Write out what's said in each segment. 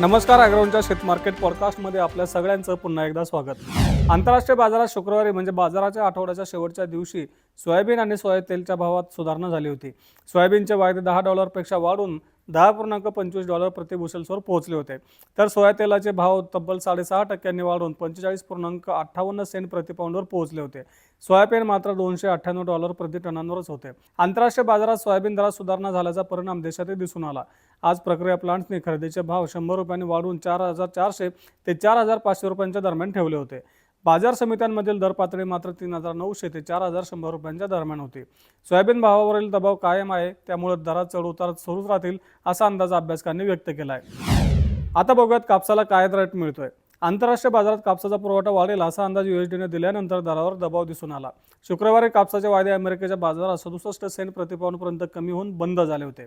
नमस्कार अग्रवनच्या शेतमार्केट पॉडकास्टमध्ये आपल्या सगळ्यांचं पुन्हा एकदा स्वागत. आंतरराष्ट्रीय बाजारात शुक्रवारी म्हणजे बाजाराच्या आठवड्याच्या शेवटच्या दिवशी सोयाबीन आणि सोया तेलच्या भावात सुधारणा झाली होती. सोयाबीनचे वायदे दहा डॉलरपेक्षा वाढून दहा पूर्णांक पंचवीस डॉलर प्रति बुशेल्सवर पोहोचले होते. तर सोया तेलाचे भाव तब्बल साडेसहा टक्क्यांनी वाढून पंचेचाळीस पूर्णांक अठ्ठावन्न सेंट प्रतिपाऊंडवर पोहोचले होते. सोयाबीन मात्र दोनशे अठ्ठ्याण्णव डॉलर प्रति टनांवरच होते. आंतरराष्ट्रीय बाजारात सोयाबीन दरात सुधारणा झाल्याचा परिणाम देशातही दिसून आला. आज प्रक्रिया प्लांट्सने खरेदीचे भाव शंभर रुपयांनी वाढवून चार हजार चारशे ते चार हजार पाचशे रुपयांच्या दरम्यान ठेवले होते. बाजार समित्यांमधील दर पातळी मात्र तीन हजार नऊशे ते चार हजार शंभर रुपयांच्या दरम्यान होती. सोयाबीन भावावरील दबाव कायम आहे त्यामुळे दरात चढ उतार सुरूच राहतील असा अंदाज अभ्यासकांनी व्यक्त केला आहे आता बघूयात कापसाला काय रेट मिळतोय. आंतरराष्ट्रीय बाजारात कापसाचा पुरवठा वाढेल असा अंदाज युएसडीने दिल्यानंतर दरावर दबाव दिसून आला. शुक्रवारी कापसाचे वायदे अमेरिकेच्या बाजारात सदुसष्ट सेंट प्रतिपाऊंडपर्यंत कमी होऊन बंद झाले होते.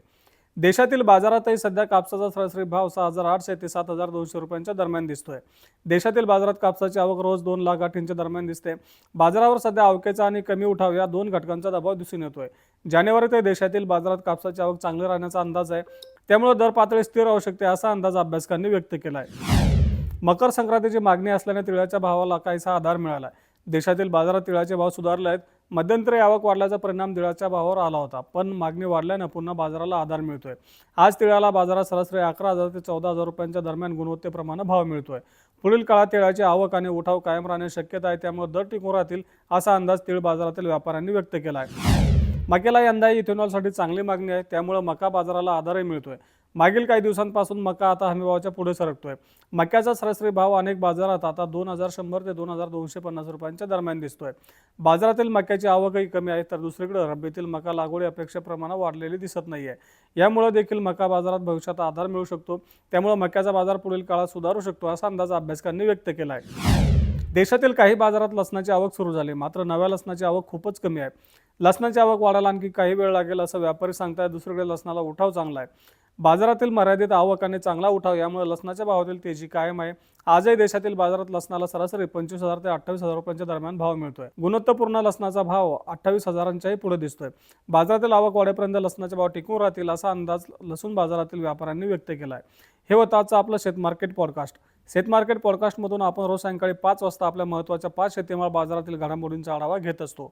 देशातील बाजारातही सध्या कापसाचा सरासरी भाव सहा हजार आठशे ते सात हजार दोनशे रुपयांच्या दरम्यान दिसतोय. देशातील बाजारात कापसाची आवक रोज दोन लाख आठींच्या दरम्यान दिसते. बाजारावर सध्या आवकेचा आणि कमी उठाव या दोन घटकांचा दबाव दिसून येतोय. जानेवारी ते देशातील बाजारात कापसाची आवक चांगली राहण्याचा अंदाज आहे. त्यामुळे दर पातळी स्थिर राहू शकते असा अंदाज अभ्यासकांनी व्यक्त केला आहे मकर संक्रांतीची मागणी असल्याने तिळाच्या भावाला काहीसा आधार मिळाला आहे देशातील बाजारात तिळाचे भाव सुधारले आहेत मध्यंतरी आवक वाढल्याचा परिणाम तिळाच्या भावावर आला होता पण मागणी वाढल्यानं पुन्हा बाजाराला आधार मिळतोय. आज तिळाला बाजारात सरासरी अकरा हजार ते चौदा हजार रुपयांच्या दरम्यान गुणवत्तेप्रमाणे भाव मिळतोय. पुढील काळात तिळाची आवक आणि उठाव कायम राहण्याची शक्यता आहे त्यामुळे दर टिकून राहतील असा अंदाज तिळ बाजारातील व्यापाऱ्यांनी व्यक्त केला आहे मकेला यंदा इथेनॉलसाठी चांगली मागणी आहे त्यामुळे मका बाजाराला आधारही मिळतोय. मागील काही दिवसांपासून मका आता हमीभावाच्या पुढे सरकतोय. मक्याचा सरासरी भाव अनेक बाजारात आता दोन हजार शंभर ते दोन हजार दोनशे पन्नास रुपयांच्या दरम्यान दिसतोय. बाजारातील मक्याची आवकही कमी आहे तर दुसरीकडे रब्बीतील मका लागवडी अपेक्षेप्रमाणे वाढलेली दिसत नाहीये. यामुळे देखील मका बाजारात भविष्यात आधार मिळू शकतो. त्यामुळे मक्याचा बाजार पुढील काळात सुधारू शकतो असा अंदाज अभ्यासकांनी व्यक्त केला आहे देशातील काही बाजारात लसणाची आवक सुरू झाली मात्र नव्या लसणाची आवक खूपच कमी आहे. लसणाची आवक वाढायला आणखी काही वेळ लागेल असं व्यापारी सांगतायत. दुसरीकडे लसणाला उठाव चांगला आहे. बाजारातील मर्यादित आवकाने चांगला उठाव यामुळे लसणाच्या भावातील तेजी कायम आहे. आजही देशातील बाजारात लसणाला सरासरी पंचवीस हजार ते अठ्ठावीस हजार रुपयांच्या दरम्यान भाव मिळतोय. गुणवत्तापूर्ण लसणाचा भाव अठ्ठावीस हजारांच्याही पुढे दिसतोय. बाजारातील आवक वाढेपर्यंत लसणाचे भाव टिकून राहतील असा अंदाज लसूण बाजारातील व्यापाऱ्यांनी व्यक्त केला आहे हे होतं आजचं आपलं शेतमार्केट पॉडकास्ट. शेतमार्केट पॉडकास्टमधून आपण रोज सायंकाळी पाच वाजता आपल्या महत्त्वाच्या पाच शेतीमाल बाजारातील घडामोडींचा आढावा घेत असतो.